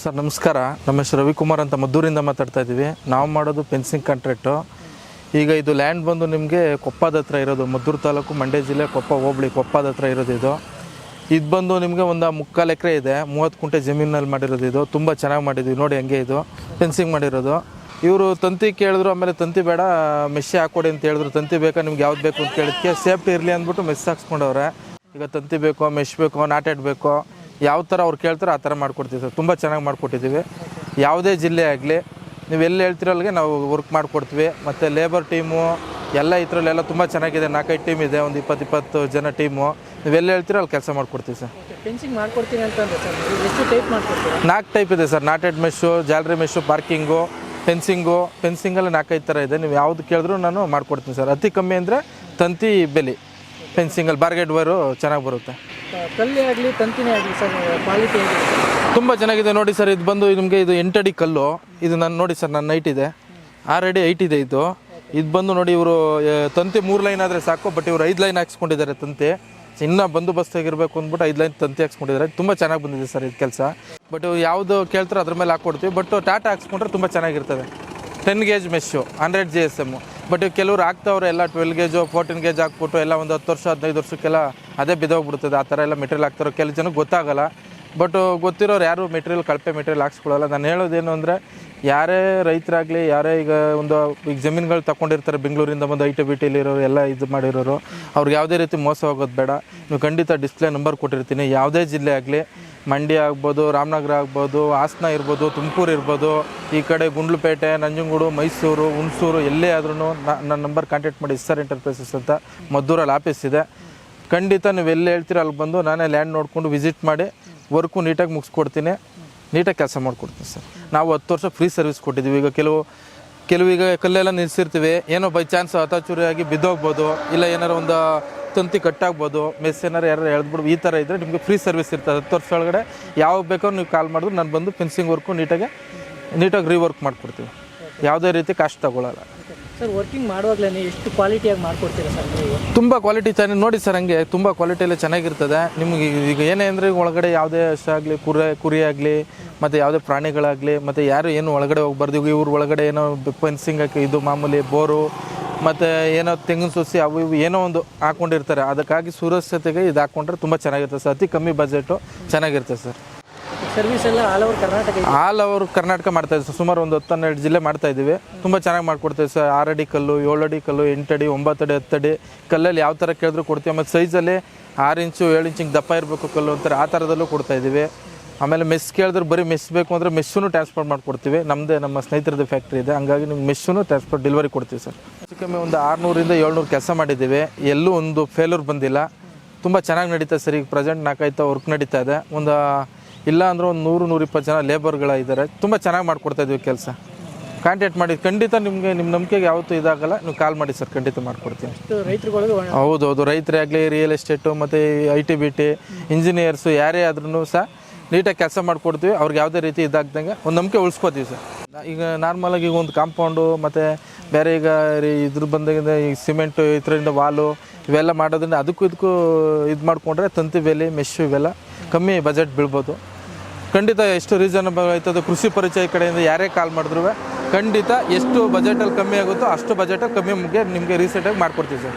Sir, ನಮಸ್ಕಾರ. ನಮ್ಮ ಹೆಸರು ರವಿಕುಮಾರ್ ಅಂತ ಮದ್ದೂರಿಂದ ಮಾತಾಡ್ತಾ ಇದ್ದೀವಿ. ನಾವು ಮಾಡೋದು ಫೆನ್ಸಿಂಗ್ ಕಾಂಟ್ರಾಕ್ಟು ಈಗ ಇದು ಲ್ಯಾಂಡ್ ಬಂದು ನಿಮಗೆ ಕೊಪ್ಪದ ಹತ್ರ ಇರೋದು. ಮದ್ದೂರು ತಾಲೂಕು ಮಂಡ್ಯ ಜಿಲ್ಲೆ ಕೊಪ್ಪ, ಹೋಬಳಿ ಕೊಪ್ಪದ ಹತ್ರ ಇರೋದು ಇದು. ಇದು ಬಂದು ನಿಮಗೆ ಒಂದು ಮುಕ್ಕಾಲು ಎಕರೆ ಇದೆ. ಮೂವತ್ತು ಕುಂಟೆ ಜಮೀನಲ್ಲಿ ಮಾಡಿರೋದು ಇದು. ತುಂಬ ಚೆನ್ನಾಗಿ ಮಾಡಿದ್ವಿ. ನೋಡಿ ಹಂಗೆ ಇದು. ಫೆನ್ಸಿಂಗ್ ಮಾಡಿರೋದು. ಇವರು ತಂತಿ ಕೇಳಿದ್ರು, ಆಮೇಲೆ ತಂತಿ ಬೇಡ ಮೆಸ್ಸಿ ಹಾಕೊಡಿ ಅಂತ ಹೇಳಿದ್ರು. ತಂತಿ ಬೇಕಾ, ನಿಮ್ಗೆ ಯಾವ್ದು ಬೇಕು ಅಂತ ಕೇಳಿದ್ಕೆ ಸೇಫ್ಟಿ ಇರಲಿ ಅಂದ್ಬಿಟ್ಟು ಮೆಸ್ ಹಾಕ್ಸ್ಕೊಂಡವ್ರೆ. ಈಗ ತಂತಿ ಬೇಕೋ ಮೆಶ್ ಬೇಕೋ ನಾಟೆಡ್ ಬೇಕೋ ಯಾವ ಥರ ಅವ್ರು ಕೇಳ್ತಾರೋ ಆ ಥರ ಮಾಡಿಕೊಡ್ತೀವಿ ಸರ್. ತುಂಬ ಚೆನ್ನಾಗಿ ಮಾಡಿಕೊಟ್ಟಿದ್ದೀವಿ. ಯಾವುದೇ ಜಿಲ್ಲೆ ಆಗಲಿ ನೀವು ಎಲ್ಲಿ ಹೇಳ್ತಿರೋ ಅಲ್ಲಿಗೆ ನಾವು ವರ್ಕ್ ಮಾಡಿಕೊಡ್ತೀವಿ. ಮತ್ತು ಲೇಬರ್ ಟೀಮು ಎಲ್ಲ ಇದರಲ್ಲೆಲ್ಲ ತುಂಬ ಚೆನ್ನಾಗಿದೆ. ನಾಲ್ಕೈದು ಟೀಮ್ ಇದೆ ಒಂದು ಇಪ್ಪತ್ತು ಇಪ್ಪತ್ತು ಜನ ಟೀಮು ನೀವು ಎಲ್ಲಿ ಹೇಳ್ತೀರೋ ಅಲ್ಲಿ ಕೆಲಸ ಮಾಡಿಕೊಡ್ತೀವಿ ಸರ್. ಫೆನ್ಸಿಂಗ್ ಮಾಡ್ಕೊಡ್ತೀನಿ ಅಂತಂದ್ರೆ ಸರ್ ಎಷ್ಟು ಟೈಪ್ ಮಾಡ್ಕೊಡ್ತೀವಿ ನಾಲ್ಕು ಟೈಪ್ ಇದೆ ಸರ್. ನಾಟೆಡ್ ಮೆಶು ಜಾಲರಿ ಮೆಶು ಪಾರ್ಕಿಂಗು ಫೆನ್ಸಿಂಗು ಫೆನ್ಸಿಂಗಲ್ಲಿ ನಾಲ್ಕೈದು ಥರ ಇದೆ. ನೀವು ಯಾವ್ದು ಕೇಳಿದ್ರು ನಾನು ಮಾಡ್ಕೊಡ್ತೀನಿ ಸರ್. ಅತಿ ಕಮ್ಮಿ ಅಂದರೆ ತಂತಿ ಬೆಲೆ. ಫೆನ್ಸಿಂಗಲ್ಲಿ ಬಾರ್ಗೆಟ್ ವೈರು ಚೆನ್ನಾಗಿ ಬರುತ್ತೆ. ಕಲ್ಲೇ ಆಗಲಿ, ತಂತಿನೇ ಆಗಲಿ ಸರ್ ಕ್ವಾಲಿಟಿ ತುಂಬ ಚೆನ್ನಾಗಿದೆ ನೋಡಿ ಸರ್, ಇದು ಬಂದು ನಿಮಗೆ ಇದು ಎಂಟಡಿ ಕಲ್ಲು. ಇದು ನಾನು ನೋಡಿ ಸರ್ ನನ್ನ ನೈಟ್ ಇದೆ. ಆರು ಅಡಿ ಐಟ್ ಇದೆ ಇದು. ಇದು ಬಂದು ನೋಡಿ ಇವರು ತಂತಿ ಮೂರು ಲೈನ್ ಆದರೆ ಸಾಕು ಬಟ್ ಇವರು ಐದು ಲೈನ್ ಹಾಕ್ಸ್ಕೊಂಡಿದ್ದಾರೆ ತಂತಿ. ಇನ್ನೂ ಬಂದೋಬಸ್ತಾಗಿರ್ಬೇಕು ಅಂದ್ಬಿಟ್ಟು ಐದು ಲೈನ್ ತಂತಿ ಹಾಕ್ಸ್ಕೊಂಡಿದ್ದಾರೆ. ತುಂಬ ಚೆನ್ನಾಗಿ ಬಂದಿದೆ ಸರ್ ಇದು ಕೆಲಸ. ಬಟ್ ಯಾವುದು ಕೇಳ್ತಾರೋ ಅದ್ರ ಮೇಲೆ ಹಾಕ್ಕೊಡ್ತೀವಿ ಬಟ್ ಟಾಟಾ ಹಾಕ್ಸ್ಕೊಂಡ್ರೆ ತುಂಬ ಚೆನ್ನಾಗಿರ್ತದೆ. Ten gauge mesh hundred G S M but ಕೆಲವರು ಹಾಕ್ತವ್ರೆ ಎಲ್ಲ ಟ್ವೆಲ್ ಗೇಜು ಫೋರ್ಟೀನ್ ಗೇಜ್ ಹಾಕ್ಬಿಟ್ಟು ಎಲ್ಲ ಒಂದು ಹತ್ತು ವರ್ಷ, ಹದಿನೈದು ವರ್ಷಕ್ಕೆಲ್ಲ ಅದೇ ಬಿದ್ದೋಗ್ಬಿಡ್ತದೆ, ಆ ಥರ ಎಲ್ಲ ಮೆಟೀರಿಯಲ್ ಹಾಕ್ತಾರೋ ಕೆಲವು ಜನಕ್ಕೆ ಗೊತ್ತಾಗಲ್ಲ. ಬಟ್ ಗೊತ್ತಿರೋರು ಯಾರು ಮೆಟೀರಿಯಲ್ ಕಳಪೆ ಮೆಟೀರಿಯಲ್ ಹಾಕ್ಸ್ಕೊಳ್ಳಲ್ಲ. ನಾನು ಹೇಳೋದೇನು ಅಂದರೆ, ಯಾರೇ ರೈತರಾಗಲಿ, ಯಾರೇ ಈಗ ಒಂದು ಈಗ ಜಮೀನುಗಳು ತಗೊಂಡಿರ್ತಾರೆ ಬೆಂಗಳೂರಿಂದ ಬಂದು ಐ ಟಿ ಬಿ ಟಿಲಿರೋರು ಎಲ್ಲ ಇದು ಮಾಡಿರೋರು, ಅವ್ರಿಗೆ ಯಾವುದೇ ರೀತಿ ಮೋಸ ಹೋಗೋದು ಬೇಡ. ನೀವು ಖಂಡಿತ ಡಿಸ್ಪ್ಲೇ ನಂಬರ್ ಕೊಟ್ಟಿರ್ತೀನಿ. ಯಾವುದೇ ಜಿಲ್ಲೆ ಆಗಲಿ, ಮಂಡ್ಯ ಆಗ್ಬೋದು, ರಾಮನಗರ ಆಗ್ಬೋದು, ಹಾಸನ ಇರ್ಬೋದು, ತುಮಕೂರು ಇರ್ಬೋದು, ಈ ಕಡೆ ಗುಂಡ್ಲುಪೇಟೆ, ನಂಜನಗೂಡು, ಮೈಸೂರು, ಹುಣಸೂರು, ಎಲ್ಲೇ ಆದ್ರೂ ನನ್ನ ನಂಬರ್ ಕಾಂಟ್ಯಾಕ್ಟ್ ಮಾಡಿ ಸರ್ ಎಂಟರ್ಪ್ರೈಸಸ್ ಅಂತ ಮದ್ದೂರಲ್ಲಿ ಆಫೀಸ್ ಇದೆ. ಖಂಡಿತ ನೀವು ಎಲ್ಲಿ ಹೇಳ್ತೀರಾ ಅಲ್ಲಿ ಬಂದು ನಾನೇ ಲ್ಯಾಂಡ್ ನೋಡಿಕೊಂಡು ವಿಸಿಟ್ ಮಾಡಿ ವರ್ಕು ನೀಟಾಗಿ ಮುಗಿಸ್ಕೊಡ್ತೀನಿ. ನೀಟಾಗಿ ಕೆಲಸ ಮಾಡಿಕೊಡ್ತೀನಿ ಸರ್. ನಾವು ಹತ್ತು ವರ್ಷ ಫ್ರೀ ಸರ್ವಿಸ್ ಕೊಟ್ಟಿದ್ದೀವಿ ಈಗ ಕೆಲವು ಕೆಲವು ಈಗ ಕಲ್ಲೆಲ್ಲ ನಿಲ್ಲಿಸಿರ್ತೀವಿ ಏನೋ ಬೈ ಚಾನ್ಸ್ ಹತಾಚೂರಿಯಾಗಿ ಬಿದ್ದೋಗ್ಬೋದು. ಇಲ್ಲ ಏನಾರು ಒಂದು ತಂತಿ ಕಟ್ಟಾಗ್ಬೋದು. ಮೆಸ್ ಏನಾರು ಯಾರು ಎಳ್ದ್ಬಿಡು, ಈ ಥರ ಇದ್ದರೆ ನಿಮಗೆ ಫ್ರೀ ಸರ್ವಿಸ್ ಇರ್ತದೆ. ಹತ್ತು ವರ್ಷ ಒಳಗಡೆ ಯಾವಾಗ ಬೇಕೋ ನೀವು ಕಾಲ್ ಮಾಡಿದ್ರು ನಾನು ಬಂದು ಫೆನ್ಸಿಂಗ್ ವರ್ಕು ನೀಟಾಗಿ ನೀಟಾಗಿ ರೀವರ್ಕ್ ಮಾಡಿಕೊಡ್ತೀವಿ. ಯಾವುದೇ ರೀತಿ ಕಾಸ್ಟ್ ತಗೊಳ್ಳಲ್ಲ ಸರ್ ವರ್ಕಿಂಗ್ ಮಾಡುವಾಗಲೇ ಎಷ್ಟು ಕ್ವಾಲಿಟಿಯಾಗಿ ಮಾಡ್ಕೊಡ್ತೀರಾ ಸರ್ ನೀವು? ತುಂಬ ಕ್ವಾಲಿಟಿ ಚೆನ್ನಾಗಿ ನೋಡಿ ಸರ್ ಹಂಗೆ ತುಂಬ ಕ್ವಾಲಿಟಿ ಎಲ್ಲ ಚೆನ್ನಾಗಿರ್ತದೆ. ನಿಮ್ಗೆ ಈಗ ಏನೇ ಅಂದರೆ ಒಳಗಡೆ ಯಾವುದೇ ಆಗಲಿ, ಕುರಿ ಕುರಿ ಆಗಲಿ, ಮತ್ತು ಯಾವುದೇ ಪ್ರಾಣಿಗಳಾಗಲಿ, ಮತ್ತು ಯಾರು ಏನು ಒಳಗಡೆ ಹೋಗ್ಬಾರ್ದು. ಇವ್ರ ಒಳಗಡೆ ಏನೋ ಫೆನ್ಸಿಂಗ್ ಹಾಕಿ ಇದು ಮಾಮೂಲಿ ಬೋರು, ಮತ್ತು ಏನೋ ತೆಂಗಿನ ಸೊಸಿ ಅವು ಇವು ಏನೋ ಒಂದು ಹಾಕ್ಕೊಂಡಿರ್ತಾರೆ ಅದಕ್ಕಾಗಿ ಸುರಕ್ಷತೆಗೆ ಇದು ಹಾಕ್ಕೊಂಡ್ರೆ ತುಂಬ ಚೆನ್ನಾಗಿರ್ತದೆ ಸರ್. ಅತಿ ಕಮ್ಮಿ ಬಜೆಟು ಚೆನ್ನಾಗಿರ್ತದೆ ಸರ್. ಸರ್ವಿಸ್ ಎಲ್ಲ all over Karnataka all over Karnataka ಮಾಡ್ತಾ ಇದ್ದೀವಿ ಸರ್ ಸುಮಾರು ಒಂದು ಹತ್ತು ಹನ್ನೆರಡು ಜಿಲ್ಲೆ ಮಾಡ್ತಾ ಇದ್ದೀವಿ. ತುಂಬ ಚೆನ್ನಾಗಿ ಮಾಡ್ಕೊಡ್ತೀವಿ ಸರ್ ಆರಡಿ ಕಲ್ಲು ಏಳಡಿ ಕಲ್ಲು ಎಂಟಡಿ ಒಂಬತ್ತಡಿ ಹತ್ತಡಿ ಕಲ್ಲಲ್ಲಿ ಯಾವ ಥರ ಕೇಳಿದ್ರು ಕೊಡ್ತೀವಿ. ಆಮೇಲೆ ಸೈಜಲ್ಲಿ ಆರು ಇಂಚು, ಏಳು ಇಂಚಿಗೆ ದಪ್ಪ ಇರಬೇಕು ಕಲ್ಲು ಅಂತಾರೆ. ಆ ಥರದಲ್ಲೂ ಕೊಡ್ತಾ ಇದ್ದೀವಿ. ಆಮೇಲೆ ಮೆಸ್ ಕೇಳಿದ್ರೆ ಬರೀ ಮೆಸ್ ಬೇಕು ಅಂದರೆ ಮೆಸ್ಸೂ ಟ್ರಾನ್ಸ್ಪೋರ್ಟ್ ಮಾಡಿಕೊಡ್ತೀವಿ. ನಮ್ಮದೇ ನಮ್ಮ ಸ್ನೇಹಿತರದ್ದು ಫ್ಯಾಕ್ಟ್ರಿ ಇದೆ. ಹಂಗಾಗಿ ನಿಮ್ಗೆ ಮೆಸ್ಸೂ ಟ್ರಾನ್ಸ್ಪೋರ್ಟ್ ಡೆಲಿವರಿ ಕೊಡ್ತೀವಿ ಸರ್ ಹೆಚ್ಚು ಕಮ್ಮಿ ಒಂದು ಆರುನೂರಿಂದ ಏಳ್ನೂರು ಕೆಲಸ ಮಾಡಿದ್ದೀವಿ. ಎಲ್ಲೂ ಒಂದು ಫೇಲ್ಯೂರ್ ಬಂದಿಲ್ಲ. ತುಂಬ ಚೆನ್ನಾಗಿ ನಡೀತಾ ಸರ್ ಈಗ ಪ್ರೆಸೆಂಟ್ ನಾಲ್ಕೈದು ವರ್ಕ್ ನಡೀತಾ ಇದೆ. ಒಂದು ಇಲ್ಲ ಅಂದ್ರೆ ಒಂದು ನೂರು ನೂರಿಪ್ಪತ್ತು ಜನ ಲೇಬರ್ಗಳ ಇದ್ದಾರೆ ತುಂಬ ಚೆನ್ನಾಗಿ ಮಾಡ್ಕೊಡ್ತಾ ಇದೀವಿ ಕೆಲಸ. ಕಾಂಟ್ಯಾಕ್ಟ್ ಮಾಡಿ ಖಂಡಿತ ನಿಮಗೆ ನಿಮ್ಮ ನಂಬಿಕೆಗೆ ಯಾವತ್ತೂ ಇದಾಗಲ್ಲ. ನೀವು ಕಾಲ್ ಮಾಡಿ ಸರ್ ಖಂಡಿತ ಮಾಡ್ಕೊಡ್ತೀನಿ. ಹೌದು ಹೌದು ರೈತರೇ ಆಗಲಿ ರಿಯಲ್ ಎಸ್ಟೇಟು ಮತ್ತು I T B T engineers ಯಾರೇ ಆದ್ರೂ ಸಹ ನೀಟಾಗಿ ಕೆಲಸ ಮಾಡಿಕೊಡ್ತೀವಿ. ಅವ್ರಿಗೆ ಯಾವುದೇ ರೀತಿ ಇದಾಗ್ದಂಗೆ ಒಂದು ನಂಬಿಕೆ ಉಳಿಸ್ಕೋತೀವಿ ಸರ್. ಈಗ ನಾರ್ಮಲಾಗಿ ಈಗ ಒಂದು ಕಾಂಪೌಂಡು ಮತ್ತು ಬೇರೆ ಈಗ ಇದ್ರ ಬಂದಾಗಿಂದ ಈಗ ಸಿಮೆಂಟು ಇದರಿಂದ ವಾಲು ಇವೆಲ್ಲ ಮಾಡೋದ್ರಿಂದ ಅದಕ್ಕೂ ಇದಕ್ಕೂ ಇದು ಮಾಡಿಕೊಂಡ್ರೆ ತಂತಿ ಬೆಲೆ ಮೆಶು ಇವೆಲ್ಲ ಕಮ್ಮಿ ಬಜೆಟ್ ಬೀಳ್ಬೋದು. ಖಂಡಿತ ಎಷ್ಟು ರೀಸನಬಲ್ ಆಯ್ತದೆ ಕೃಷಿ ಪರಿಚಯ ಕಡೆಯಿಂದ ಯಾರೇ ಕಾಲ್ ಮಾಡಿದ್ರು ಖಂಡಿತ ಎಷ್ಟು ಬಜೆಟಲ್ಲಿ ಕಮ್ಮಿ ಆಗುತ್ತೋ ಅಷ್ಟು ಬಜೆಟಲ್ಲಿ ಕಮ್ಮಿ ಮುಗ್ಗೆ ನಿಮಗೆ ರೀಸೆಂಟಾಗಿ ಮಾಡಿಕೊಡ್ತೀವಿ ಸರ್.